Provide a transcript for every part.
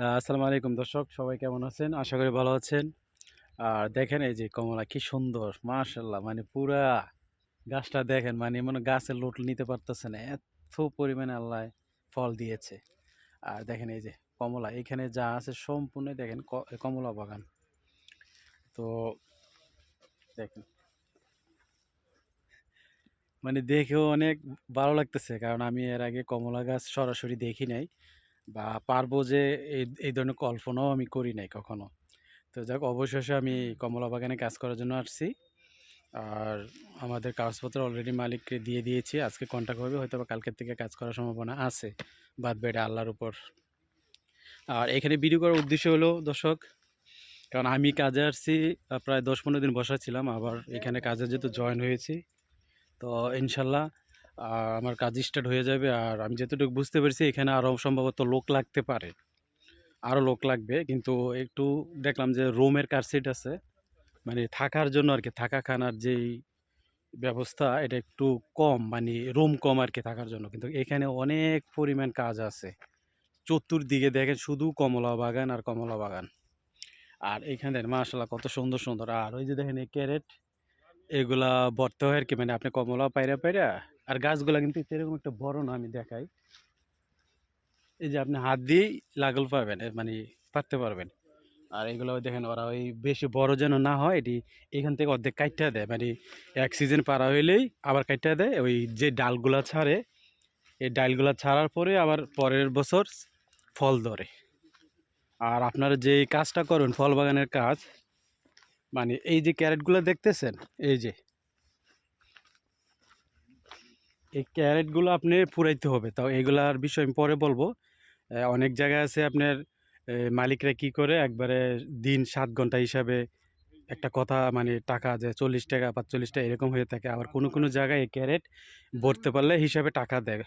আসসালামু আলাইকুম দর্শক, সবাই কেমন আছেন? আশা করি ভালো আছেন। আর দেখেন এই যে কমলা, কি সুন্দর মাশাল্লাহ মানে পুরা গাছটা দেখেন মানে মনে গাছের লোট নিতে পারতেছে না এত পরিমাণে আল্লাহ ফল দিয়েছে। আর দেখেন এই যে কমলা, এখানে যা আছে সম্পূর্ণ দেখেন কমলা বাগান। তো দেখেন। মানে দেখেও অনেক ভালো লাগতেছে, কারণ আমি এর আগে কমলা গাছ সরাসরি দেখি নাই। বা পারব যে এই এই ধরনের কল্পনাও আমি করি নাই কখনো। তো যাক অবশেষে আমি কমলা বাগানে কাজ করার জন্য আসছি। আর আমাদের কাগজপত্র অলরেডি মালিককে দিয়ে দিয়েছি। আজকে কন্ট্যাক্ট হবে হয়তো বা কালকের থেকে কাজ করার সম্ভাবনা আছে। বাদ বেড়ে আল্লাহর উপর। আর এখানে ভিডিও করার উদ্দেশ্য হলো দর্শক কারণ আমি কাজে আসছি প্রায় দশ পনেরো দিন বসা ছিলাম আবার এখানে কাজে যেহেতু জয়েন হয়েছি তো ইনশাল্লাহ আহ, আমার কাজ স্টার্ট হয়ে যাবে। আর আমি যতটুকু বুঝতে পেরেছি এখানে আরও সম্ভবত লোক লাগতে পারে। আরও লোক লাগবে কিন্তু একটু দেখলাম যে রুমের কারসিট আছে। মানে থাকার জন্য আর কি থাকা খানার যেই ব্যবস্থা এটা একটু কম মানে রুম কম আর কি থাকার জন্য। কিন্তু এখানে অনেক পরিমাণ কাজ আছে। চতুর্দিকে দেখেন শুধু কমলা বাগান আর কমলা বাগান। আর এখানে দেখেন কত সুন্দর সুন্দর। আর ওই যে দেখেন এই ক্যারেট এগুলা বর্ত হয় আর কি মানে আপনি কমলা পাইরা পাইরা আর গাছগুলো কিন্তু এরকম একটা বড় না, আমি দেখাই। এই যে আপনি হাত দিয়েই লাগল পাবেন মানে পারতে পারবেন। আর এগুলো দেখেন, ওরা ওই বেশি বড় যেন না হয়, এটি এখান থেকে অর্ধেক কাইটটা দেয়। মানে এক সিজন পারা হইলেই আবার কাইটটা দেয়, ওই যে ডালগুলা ছাড়ে, এই ডালগুলা ছাড়ার পরে আবার পরের বছর ফল ধরে। আর আপনারা যে কাজটা করুন, ফল বাগানের কাজ মানে এই যে ক্যারেটগুলো দেখতেছেন, এই যে এই ক্যারেটগুলো আপনি পুরাইতে হবে। তাও এগুলার বিষয় আমি পরে বলব। অনেক জায়গায় আছে আপনার মালিকরা কি করে? একবারে দিন সাত ঘণ্টা হিসাবে একটা কথা মানে টাকা যে চল্লিশ টাকা, পাঁচচল্লিশ টাকা এরকম হয়ে থাকে। আবার কোনো কোনো জায়গায় এই ক্যারেট ভরতে পারলে হিসাবে টাকা দেয়।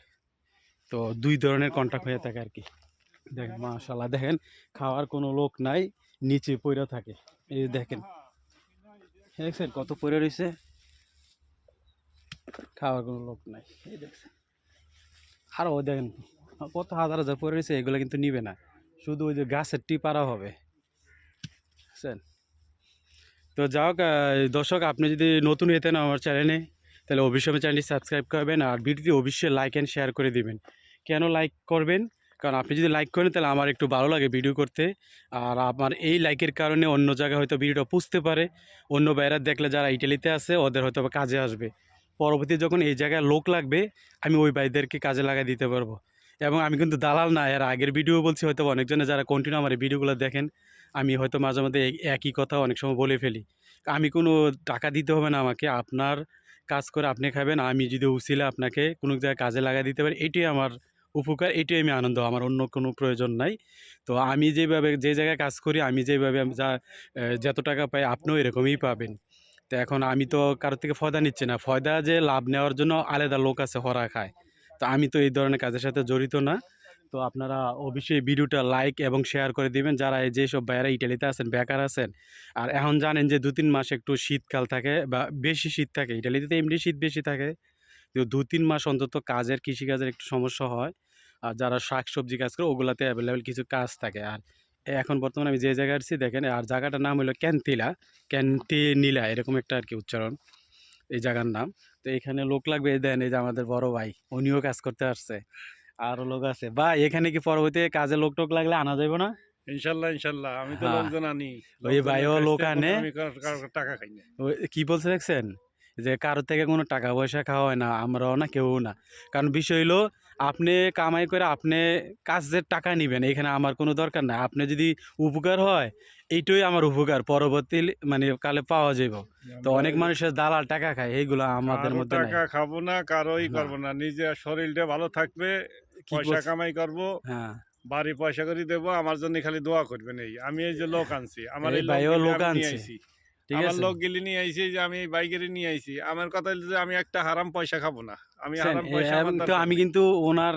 তো দুই ধরনের কন্ট্রাক্ট হয়ে থাকে আর কি দেখেন মাশাল্লাহ দেখেন, খাওয়ার কোনো লোক নাই, নিচে পড়ে থাকে। এই দেখেন। দেখছেন কত পড়ে রয়েছে খাওয়ার কোনো লোক নাই। দেখছেন। আর ও দেখেন, কত হাজার হাজার পড়ে রয়েছে এগুলো কিন্তু নিবে না। শুধু ওই যে গাছের টিপারা হবে। বুঝছেন? তো হোক দর্শক, আপনি যদি নতুন হতেন আমার চ্যানেলে, তাহলে অবশ্যই আমার চ্যানেলটি সাবস্ক্রাইব করবেন আর ভিডিওটি অবশ্যই লাইক অ্যান্ড শেয়ার করে দিবেন। কেন লাইক করবেন? কারণ আপনি যদি লাইক করেন, তাহলে আমার একটু ভালো লাগে ভিডিও করতে। আর আমার এই লাইকের কারণে অন্য জায়গায় হয়তো ভিডিওটা পুষতে পারে। অন্য বাইরে দেখলে যারা ইটালিতে আছে, ওদের হয়তো কাজে আসবে। পরবর্তী যখন এই জায়গায় লোক লাগবে, আমি ওই ভাইদেরকে কাজে লাগাই দিতে পারব। এবং আমি কিন্তু দালাল না, এর আগের ভিডিও বলছি হয়তো অনেকজনে যারা কন্টিনিউ আমার ভিডিওগুলো দেখেন, আমি হয়তো মাঝে এই- একই কথা অনেক সময় বলে ফেলি। আমি কোনো টাকা দিতে হবে না আমাকে, আপনার কাজ করে আপনি খাবেন, আমি যদি উচিলে আপনাকে কোনো জায়গায় কাজে লাগাই দিতে পারি, এটাই আমার উপকার, এটাই আমি আনন্দ, আমার অন্য কোনো প্রয়োজন নাই। তো আমি যেভাবে, যে জায়গায় কাজ করি, আমি যেভাবে যা যত টাকা পাই, আপনিও এরকমই পাবেন। তো এখন আমি তো কারোর থেকে ফয়দা নিচ্ছি না। ফয়দা যে লাভ নেওয়ার জন্য আলাদা লোক আছে, হরা খায়। তো আমি তো এই ধরনের কাজের সাথে জড়িত না। তো আপনারা অবশ্যই ভিডিওটা লাইক এবং শেয়ার করে দিবেন। যারা এই যেসব বাইরে ইটালিতে আছেন, বেকার আছেন, আর এখন জানেন যে দু তিন মাস একটু শীতকাল থাকে বা বেশি শীত থাকে। ইটালিতে তো এমনি শীত বেশি থাকে। তো দু তিন মাস অন্তত কাজের, কৃষিকাজের একটু সমস্যা হয়। আর যারা শাক সবজি কাজ করে, ওগুলাতে অ্যাভেলেবেল কিছু কাজ থাকে। আর এখন বর্তমানে আমি যে জায়গায় আসছি দেখেন আর জায়গাটার নাম হলো ক্যান্তিলা ক্যান্টিনিলা এরকম একটা আর কি উচ্চারণ এই জায়গার নাম। তো এখানে লোক লাগবে দেন এই যে আমাদের বড় ভাই উনিও কাজ করতে আসছে। আরও লোক আছে। বা এখানে কি পরবর্তী কাজে লোক টোক লাগলে আনা যাবে না? ইনশাল্লাহ ইনশাল্লাহ। আমি তো হ্যাঁ। লোকজন আনি। ওই ভাইও লোক আনে। টাকা খাই না। কি বলছে দেখছেন? যে কারোর থেকে কোনো টাকা পয়সা খাওয়া হয় না আমরাও না কেউ না। কারণ বিষয় হলো আপনি কামাই করে আপনি কাজের টাকা নেবেন এখানে আমার কোনো দরকার নাই। আপনি যদি উপকার হয় এইটাই আমার উপকার পরবর্তী মানে কালে পাওয়া যাব তো অনেক মানুষের দালাল টাকা খায় এইগুলো আমাদের মধ্যে টাকা খাব না কারোই করব না। নিজের শরীরটা ভালো থাকবে পয়সা কামাই করব হ্যাঁ। বাড়ি পয়সা করে দেবো আমার জন্য খালি দোয়া করবেন এই। আমি এই যে লোক আনছি আমার এই লোক আনছে। ঠিক আছে। লোক গেলি নিয়ে আইছি যে আমি এই নিয়ে আইছি। আমার কথা যে আমি একটা হারাম পয়সা খাব না। আমি হারাম পয়সা তো আমি কিন্তু ওনার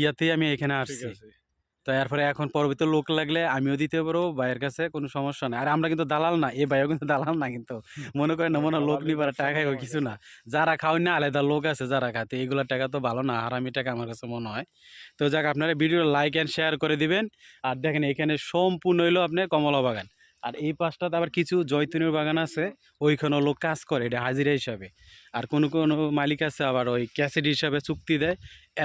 ইয়াতেই আমি এখানে আসছি। তো এরপরে এখন পরবর্তী লোক লাগলে আমিও দিতে পারব ভাইয়ের কাছে কোনো সমস্যা নেই। আর আমরা কিন্তু দালাল না এই ভাইও কিন্তু দালাল না কিন্তু। মনে করেন না মনে লোক নিবার টাকা খাইব কিছু না। যারা খাওয়াই না আলাদা লোক আছে যারা খাতে এইগুলোর টাকা তো ভালো না হারামি টাকা আমার কাছে মনে হয়। তো যাক আপনারা ভিডিও লাইক অ্যান্ড শেয়ার করে দিবেন। আর দেখেন এখানে সম্পূর্ণ হইল আপনার কমলা বাগান আর এই পাশটাতে আবার কিছু জৈতুনের বাগান আছে, ওইখানেও লোক কাজ করে, এটা হাজিরা হিসাবে। আর কোনো কোনো মালিক আছে আবার ওই ক্যাসেট হিসাবে চুক্তি দেয়,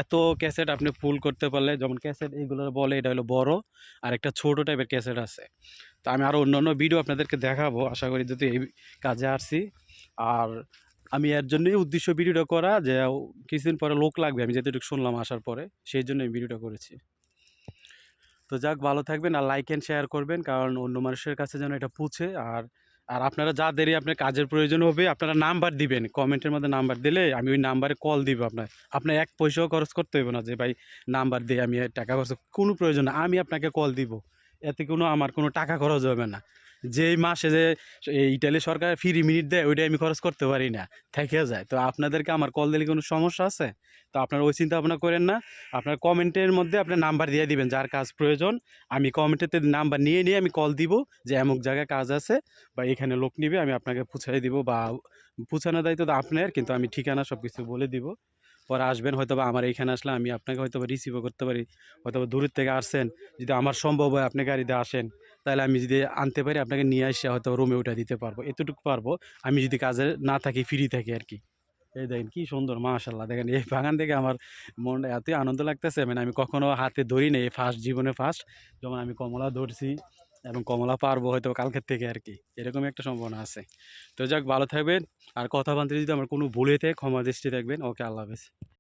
এত ক্যাসেট আপনি ফুল করতে পারলে, যেমন ক্যাসেট এইগুলো বলে, এটা হলো বড়, আর একটা ছোট টাইপের ক্যাসেট আছে। তো আমি আরও অন্য অন্য ভিডিও আপনাদেরকে দেখাবো, আশা করি যদি এই কাজে আসছি আর আমি এর জন্যই উদ্দেশ্য ভিডিওটা করা যে, কিছুদিন পরে লোক লাগবে, আমি যেটুকু শুনলাম আসার পরে, সেই জন্য ভিডিওটা করেছি। তো যাক, ভালো থাকবেন আর লাইক অ্যান্ড শেয়ার করবেন কারণ অন্য মানুষের কাছে যেন এটা পুছে। আর আর আপনারা যা দেরি আপনার কাজের প্রয়োজন হবে, আপনারা নাম্বার দিবেন। কমেন্টের মধ্যে নাম্বার দিলে আমি ওই নাম্বারে কল দিব আপনার। আপনার এক পয়সাও খরচ করতে হবে না যে, ভাই নাম্বার দিয়ে আমি টাকা খরচ কোনো প্রয়োজন না, আমি আপনাকে কল দিব। এতে কোনো, আমার কোনো টাকা খরচ হবে না। যেই মাসে যে ইটালি সরকার ফ্রি মিনিট দেয়, ওইটাই আমি খরচ করতে পারি না। থেকে যায়। তো আপনাদেরকে আমার কল দিলে কোনো সমস্যা আছে? তো আপনারা ওই চিন্তা ভাবনা করেন না। আপনার কমেন্টের মধ্যে আপনার নাম্বার দিয়ে দিবেন, যার কাজ প্রয়োজন। আমি কমেন্টেতে নাম্বার নিয়ে নিয়ে আমি কল দিব যে এমুক জায়গায় কাজ আছে বা এখানে লোক নিবে, আমি আপনাকে পুছাই দিব বা পুছানোর দায়িত্ব তো আপনার, কিন্তু আমি ঠিকানা সব কিছু বলে দিব। পরে আসবেন হয়তো বা আমার এইখানে আসলে আমি আপনাকে হয়তো বা রিসিভও করতে পারি। হয়তো বা দূরের থেকে আসছেন যদি আমার সম্ভব হয়, আপনি গাড়িতে আসেন। তাহলে আমি যদি আনতে পারি, আপনাকে নিয়ে এসে হয়তো রুমে উঠে দিতে পারব। এতটুকু পারব, আমি যদি কাজে না থাকি ফ্রি থাকি আর কি এই দেখেন কি সুন্দর মাশাল্লাহ দেখেন এই বাগান থেকে আমার মন এতই আনন্দ লাগতেছে। মানে আমি কখনো হাতে ধরি নেই ফার্স্ট জীবনে ফার্স্ট যেমন আমি কমলা ধরছি এবং কমলা পারব হয়তো কালকের থেকে আর কি এরকমই একটা সম্ভাবনা আছে। তো যাক, ভালো থাকবেন। আর কথা বলতে যদি আমার কোনো ভুলে থাকে, ক্ষমা দৃষ্টি থাকবেন ওকে, আল্লাহ হাফেজ।